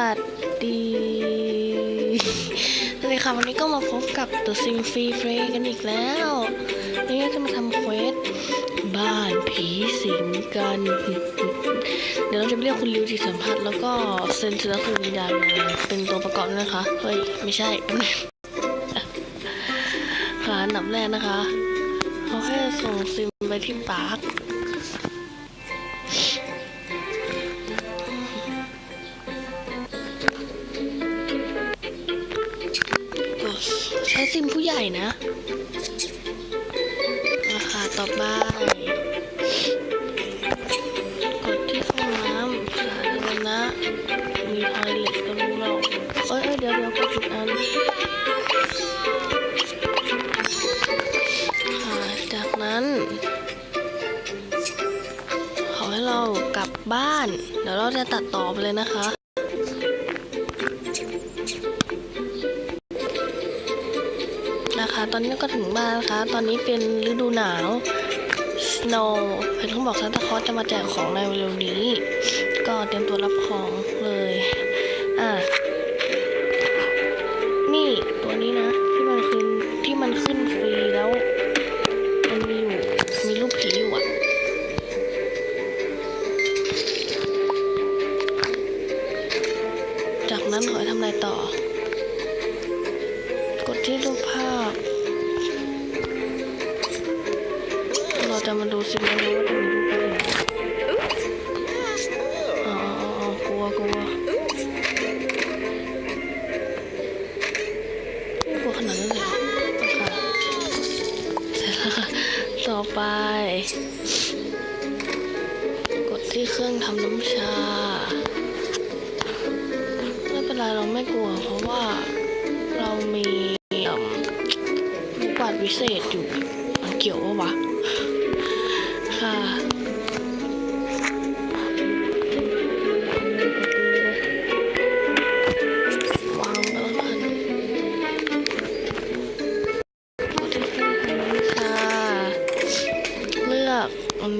วัสดีสวัสดีค่ะวันนี้ก็มาพบกับ The Sim Free Play กันอีกแล้ววันนี้จะมาทำเควสบ้านผีสิงกัน เดี๋ยวเราจะไปเรียกคุณริวจิตสัมผัสแล้วก็เซนเซอร์คุณวิญญาณเป็นตัวประกอบนะคะ เฮ้ย ไม่ใช่ค่ะอันดับแรกนะคะ เขาให้ส่งซิมไปที่ปาร์ค ช้ซิมผู้ใหญ่นะราคาต่อไปกดที่ห้องน้ำสาธารณะมีทอยเล็ตก็รู้เราเอ้ยเดี๋ยวเดี๋ยวกดผิดอันจากนั้น ขอให้เรากลับบ้าน เดี๋ยวเราจะตัดต่อไปเลยนะคะ ตอนนี้ก็ถึงบ้านนะคะ ตอนนี้เป็นฤดูหนาว snow เพื่อนเขาบอกซานตาคลอสจะมาแจกของในเร็วๆนี้ ก็เตรียมตัวรับของเลย อะ รูปภาพ เราจะมาดูสิว่ารู้ว่าจะมีรูปอะไรอ๋ออ๋อกลัวกลัวกลัวขนาดนั้นเลยเหรอค่ะเสร็จแล้วค่ะ ต่อไป กดที่เครื่องทำน้ำชา ไม่เป็นไรเราไม่กลัวเพราะว่าเรามี วิเศษอยู่มันเกี่ยววะวะค่ะวางไปแล้วกันกดที่เครื่องทำน้ำชาเลือกอัน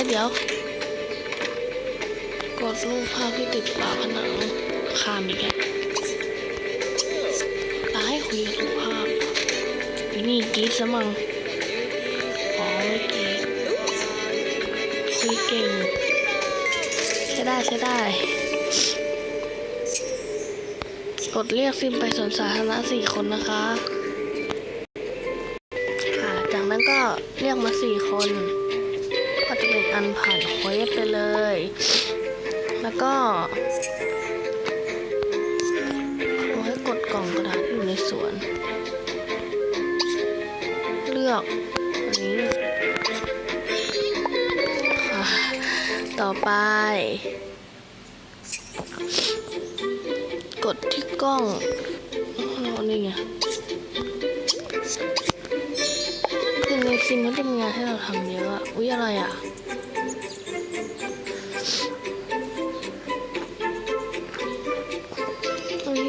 อ้เดี๋ยว กดรูปภาพที่ติดฝาผนังข้ามอีกแล้วตาให้คุยกับรูปภาพนี่กีดซะมังอ๋อไม่กีดคุยเก่งใช้ได้ใช้ได้ กดเรียกซิมไปสวนสาธารณะสี่คนนะคะค่ะจากนั้นก็เรียกมาสี่คน ก็จะเป็นอันผ่านเควสไปเลย แล้วก็เอให้กดกล่องกระดาษที่อยู่ในสวน เลือกอันนี้ต่อไป กดที่กล้องเอนี่ไง คือในซิมมันจะมีงานให้เราทำเยอะอะอุ๊ยอะไรอะอุ๊ย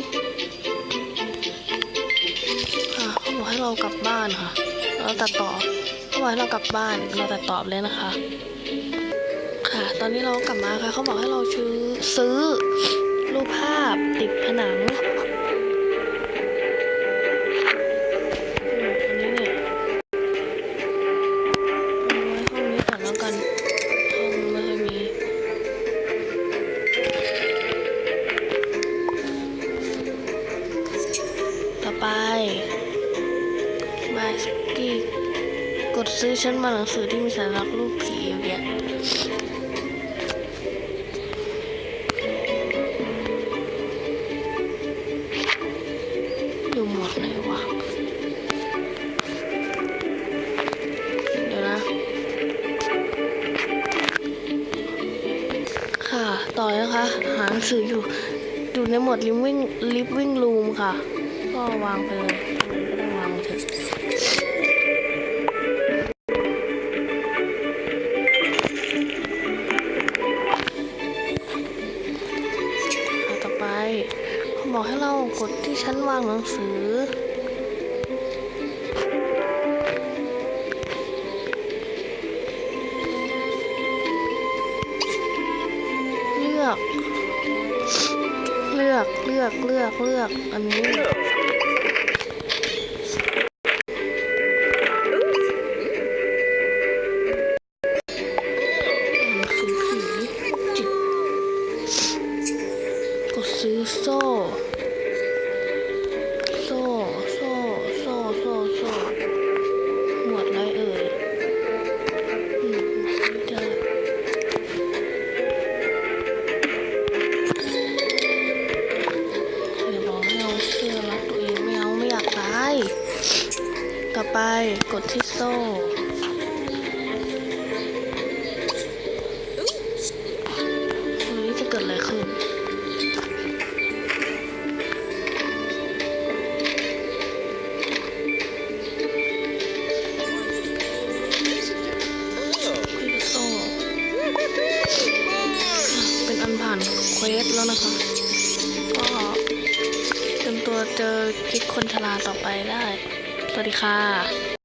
ค่ะเขาบอกให้เรากลับบ้านค่ะ เราตัดต่อเขาบอกให้เรากลับบ้าน เราตัดต่อเลยนะคะ ค่ะ ตอนนี้เรากลับมาค่ะ เขาบอกให้เราซื้อซื้อรูปภาพติดผนัง สกี้กดซื้อชั้นมาหนังสือที่มีสัญลักรูปผีอย่างเงี้ยอยู่หมดไหนวะเดี๋ยวนะ ค่ะ ต่อนะคะ หาหนังสืออยู่อยู่ในหมวดลิฟวิ่งลิฟวิ่งรูมค่ะ ก็วางไปเลย ให้เรากดที่ชั้นวางหนังสือ เลือก เลือก เลือก เลือก เลือก อันนี้ ต่อไปกดที่โซ่เฮ้จะเกิดอะไรขึ้นคุยกับโซ่เป็นอันผ่านเควสแล้วนะคะ ก็เตรียมตัวเจอคิดคนชราต่อไปได้ สวัสดีค่ะ